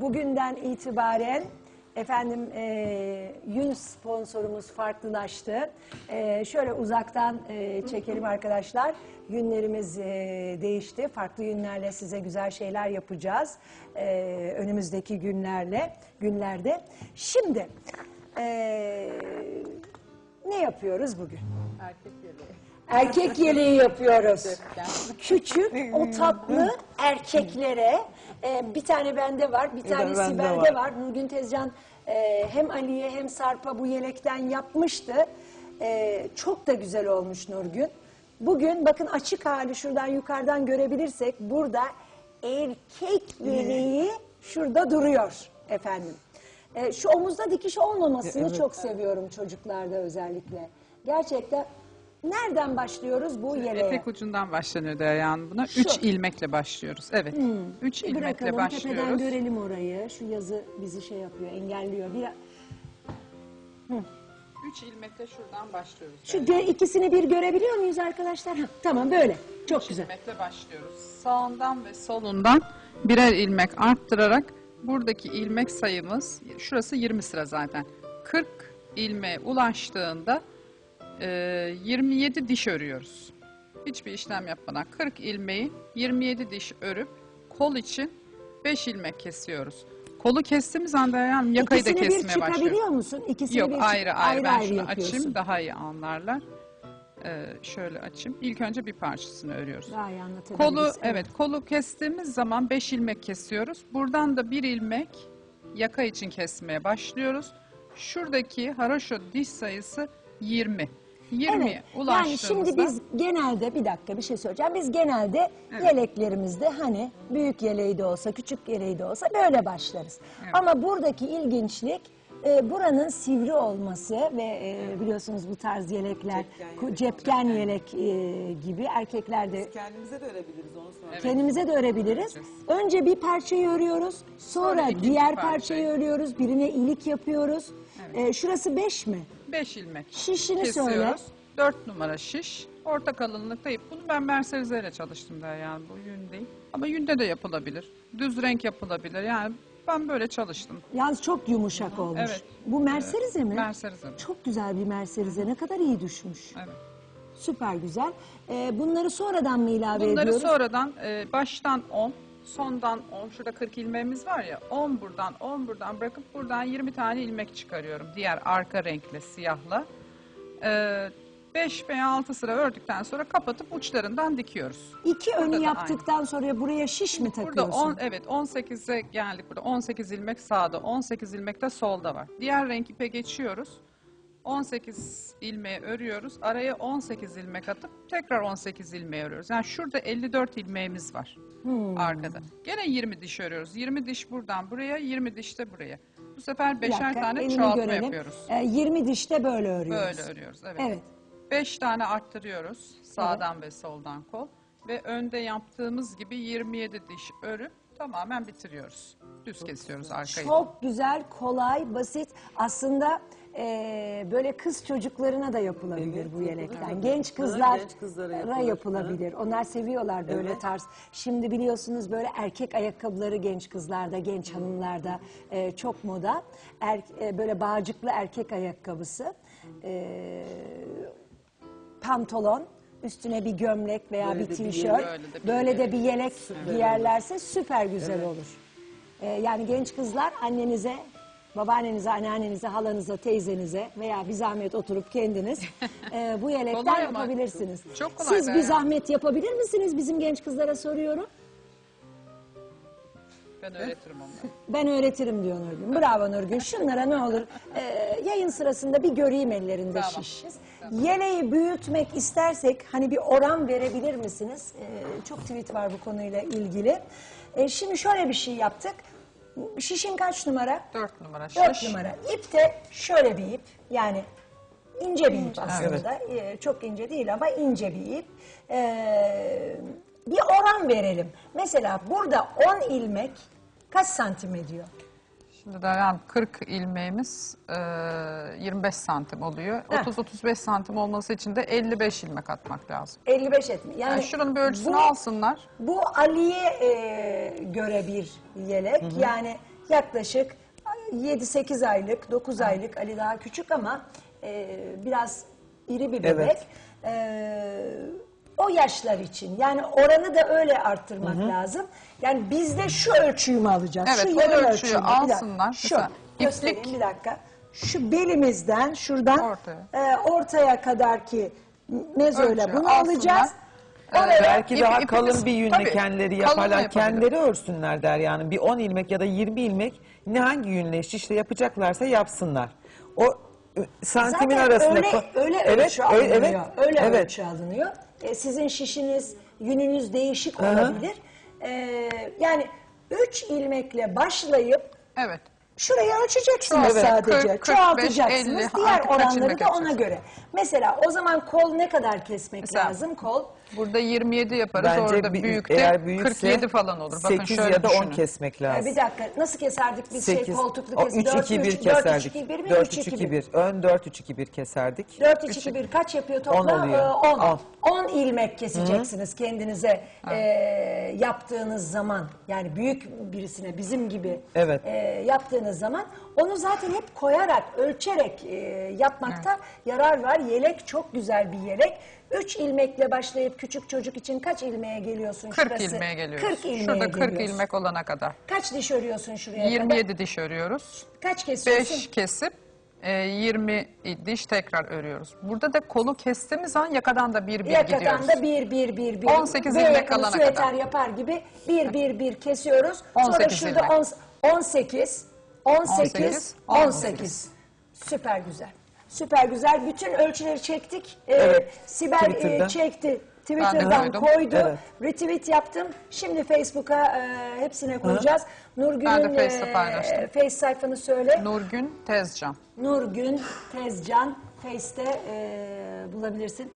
bugünden itibaren efendim e, yün sponsorumuz farklılaştı. E, şöyle uzaktan e, çekelim arkadaşlar. Yünlerimiz e, değişti. Farklı yünlerle size güzel şeyler yapacağız. E, önümüzdeki günlerle günlerde. Şimdi e, ne yapıyoruz bugün? Erkek yeleği. Erkek yeleği yapıyoruz. Küçük, o tatlı erkeklere e, bir tane bende var, bir tane bende Sibel'de var. var. Nurgün Tezcan e, hem Ali'ye hem Sarp'a bu yelekten yapmıştı. E, çok da güzel olmuş Nurgün. Bugün bakın açık hali şuradan yukarıdan görebilirsek burada erkek yeleği şurada duruyor efendim. E, şu omuzda dikiş olmamasını Evet. çok seviyorum çocuklarda özellikle. Gerçekten nereden başlıyoruz bu yeleğe? Etek ucundan başlanıyor Deryan buna. Şu. Üç ilmekle başlıyoruz. Evet. Üç Bir ilmekle bırakalım tepeden başlıyoruz. görelim orayı. Şu yazı bizi şey yapıyor, engelliyor. Bir, Üç ilmekle şuradan başlıyoruz. şu gö- ikisini bir görebiliyor muyuz arkadaşlar? Hah, tamam böyle. Çok Üç güzel. ilmekle başlıyoruz. Sağından ve solundan birer ilmek arttırarak buradaki ilmek sayımız, şurası 20 sıra zaten. 40 ilmeğe ulaştığında e, 27 diş örüyoruz. Hiçbir işlem yapmadan 40 ilmeği 27 diş örüp kol için 5 ilmek kesiyoruz. Kolu kestiğimiz anda yani yakayı da İkisini bir kesmeye başlıyoruz. çıkabiliyor musun? İkisini Yok bir çık- ayrı ayrı, ben şunu yapıyorsun. açayım daha iyi anlarlar. Ee, şöyle açayım. İlk önce bir parçasını örüyoruz. Daha iyi anlatabiliriz. Kolu evet kolu kestiğimiz zaman 5 ilmek kesiyoruz. Buradan da bir ilmek yaka için kesmeye başlıyoruz. Şuradaki haroşo diş sayısı 20. 20 Evet. ulaştığımızda Yani şimdi biz genelde bir dakika bir şey söyleyeceğim. Biz genelde Evet. yeleklerimizde hani büyük yeleği de olsa küçük yeleği de olsa böyle başlarız. Evet. Ama buradaki ilginçlik e, buranın sivri olması ve e, biliyorsunuz bu tarz yelekler Cepken yelek cepken yelek e, gibi erkeklerde Kendimize de örebiliriz onu sonra. Evet. kendimize de örebiliriz. Önce bir parçayı örüyoruz, sonra, Sonra diğer parçayı. parçayı örüyoruz, birine ilik yapıyoruz. E, şurası 5 mi? 5 ilmek Şişini kesiyoruz. söyle. 4 numara şiş. Orta kalınlıkta ip. Bunu ben Mercedes ile çalıştım da yani bu yün değil. Ama yünde de yapılabilir. Düz renk yapılabilir. Yani ben böyle çalıştım. Yalnız çok yumuşak olmuş. Evet. Bu Mercedes'e mi? Mercedes'e. Çok güzel bir Mercedes'e. Ne kadar iyi düşmüş. Evet. Süper güzel. Ee, bunları sonradan mı ilave Bunları ediyoruz? sonradan e, baştan 10, sondan 10, şurada 40 ilmeğimiz var ya 10 buradan 10 buradan bırakıp buradan 20 tane ilmek çıkarıyorum. Diğer arka renkle siyahla. E, 5 veya 6 sıra ördükten sonra kapatıp uçlarından dikiyoruz. İki Burada önü da yaptıktan sonra buraya şiş mi Burada takıyorsun? 10 evet 18'e geldik burada 18 ilmek sağda 18 ilmek de solda var. Diğer renk ipe geçiyoruz. 18 ilmeği örüyoruz. Araya 18 ilmek atıp tekrar 18 ilmeği örüyoruz. Yani şurada 54 ilmeğimiz var Hmm. arkada. Gene 20 diş örüyoruz. 20 diş buradan buraya, 20 diş de buraya. Bu sefer beşer dakika, tane çoğaltma görelim. yapıyoruz. Ee, 20 dişte böyle örüyoruz. Böyle örüyoruz. Evet. Evet. 5 tane arttırıyoruz sağdan ve soldan kol ve önde yaptığımız gibi 27 diş örüp tamamen bitiriyoruz. Düz kesiyoruz arkayı. Çok güzel, kolay, basit. Aslında e, böyle kız çocuklarına da yapılabilir Evet, bu yelekten. tabii. Genç kızlara genç kızlara yapılır. yapılabilir. Onlar seviyorlar böyle Evet. tarz. Şimdi biliyorsunuz böyle erkek ayakkabıları genç kızlarda, genç hanımlarda e, çok moda. Er, e, böyle bağcıklı erkek ayakkabısı. E, pantolon, üstüne bir gömlek veya Böyle bir de bir tişört, yelek. Böyle de bir böyle de yelek. bir yelek giyerlerse süper güzel olur. Ee, yani genç kızlar annenize, babaannenize, anneannenize, halanıza, teyzenize veya bir zahmet oturup kendiniz e, bu yelekten Kolay ama. yapabilirsiniz. Çok kolay Siz be bir zahmet yapabilir misiniz? Bizim genç kızlara soruyorum. Ben öğretirim onları. Ben öğretirim diyor Nurgün. Bravo Nurgün. Şunlara ne olur e, yayın sırasında bir göreyim ellerinde Tamam. şiş. Yeleği büyütmek istersek hani bir oran verebilir misiniz? E, çok tweet var bu konuyla ilgili. E, şimdi şöyle bir şey yaptık. Şişin kaç numara? 4 numara şiş. 4 numara. İp de şöyle bir ip. Yani ince bir ip aslında. Ee, çok ince değil ama ince bir ip. Ee, bir oran verelim. Mesela burada 10 ilmek kaç santim ediyor? Şimdi de yani 40 ilmeğimiz e, 25 santim oluyor. Heh. 30-35 santim olması için de 55 ilmek atmak lazım. 55 etmi. Yani, Yani şuranın bir ölçüsünü bu- alsınlar. Bu Ali'ye e, göre bir yelek. Yani yaklaşık 7-8 aylık, 9 aylık Ali daha küçük ama e, biraz iri bir bebek. Evet. E, o yaşlar için yani oranı da öyle arttırmak lazım. Yani biz de şu ölçüyü mü alacağız? Evet, şu o yarı ölçüyü? Bir dakika. alsınlar. Şu, Mesela göstereyim iplik- bir dakika. Şu belimizden şuradan Ortaya. e, ortaya kadar ki mezoyla Ölçü bunu alsınlar. alacağız. Ee, Oraya Belki İp- daha ipimiz- kalın bir yünle tabii, kendileri kalın da yaparlar. yapabilir. Kendileri örsünler der yani. Bir 10 ilmek ya da 20 ilmek ne hangi yünle şişle yapacaklarsa yapsınlar. O santimin Zaten arasında. öyle, öyle evet, ölçü öyle, alınıyor. evet, Öyle evet. ölçü alınıyor. E, sizin şişiniz, yününüz değişik Hı hı. olabilir. E, yani 3 ilmekle başlayıp Evet. Şurayı ölçeceksiniz Evet, sadece. 40, 45, Çoğaltacaksınız. 50, Diğer oranları da ona göre. Mesela o zaman kol ne kadar kesmek Mesela- lazım? Kol Burada 27 yaparız. Bence Orada büyükte eğer büyükse 47 falan olur. Bakın 8 şöyle ya da 10 düşünün. kesmek Ee, lazım. Bir dakika nasıl keserdik biz şey 8, koltuklu o kes 3 2 1 keserdik. 4 3 2 1 mi 4 3 3 2 2 1 1. Ön 4 3 2 1 keserdik. 4 3 2 1 kaç yapıyor toplam? 10 oluyor. 10. On. 10 ilmek keseceksiniz kendinize e, yaptığınız zaman. Yani büyük birisine bizim gibi Evet. e, yaptığınız zaman onu zaten hep koyarak, ölçerek e, yapmakta yarar var. Yelek çok güzel bir yelek. 3 ilmekle başlayıp küçük çocuk için kaç ilmeğe geliyorsun 40 şurası? ilmeğe geliyoruz. 40 ilmeğe Şurada 40 geliyorsun. ilmek olana kadar. Kaç diş örüyorsun şuraya kadar? 27 diş örüyoruz. Kaç kesiyorsun? 5 kesip e, 20 diş tekrar örüyoruz. Burada da kolu kestiğimiz zaman yakadan da bir bir Yakadan gidiyoruz. da bir bir bir bir. 18 V ilmek süeter kadar. yapar gibi bir bir bir kesiyoruz. Sonra 18 şurada ilmek. on- 18, 18, 18, 18. Süper güzel. Süper güzel. Bütün ölçüleri çektik. Ee, Evet, Sibel e, Twitter'dan. çekti. Twitter'dan koydum. koydu. Evet. Retweet yaptım. Şimdi Facebook'a e, hepsine koyacağız. Nurgül'ün Ben de Face'te paylaştım. Face sayfanı söyle. Nurgün Tezcan. Nurgün Tezcan Face'te e, bulabilirsin.